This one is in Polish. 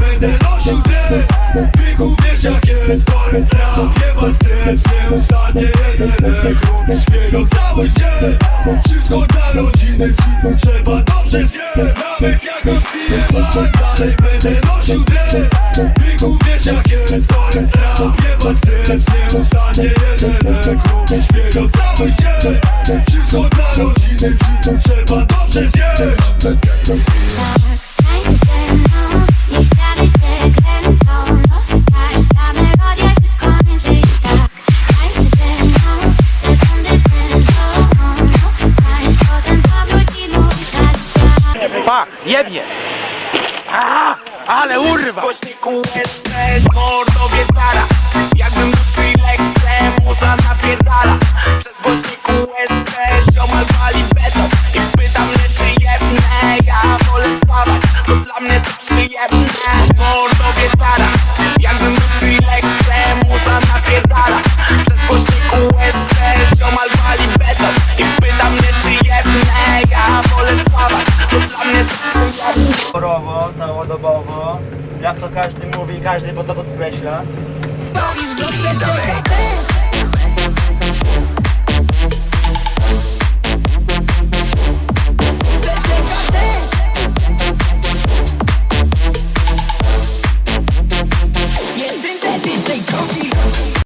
będę nosił dres Byku wiesz jak jest, jest strach Nie ma stres, nieustannie jeden ekran Śpiewam cały dzień Wszystko dla rodziny Ci trzeba dobrze zjeść Nawet jak odpiję Dalej będę nosił dres Byku wiesz jak jest, jest strach Nie ma stres, nieustannie jeden ekran Śpiewam cały dzień Wszystko dla rodziny Ci trzeba dobrze zjeść Pa, jebnie! A, ale urwa! Jakbym Chorowo, całodobowo. Jak to każdy mówi, każdy po to podkreśla. Yes, synthetic, they copy.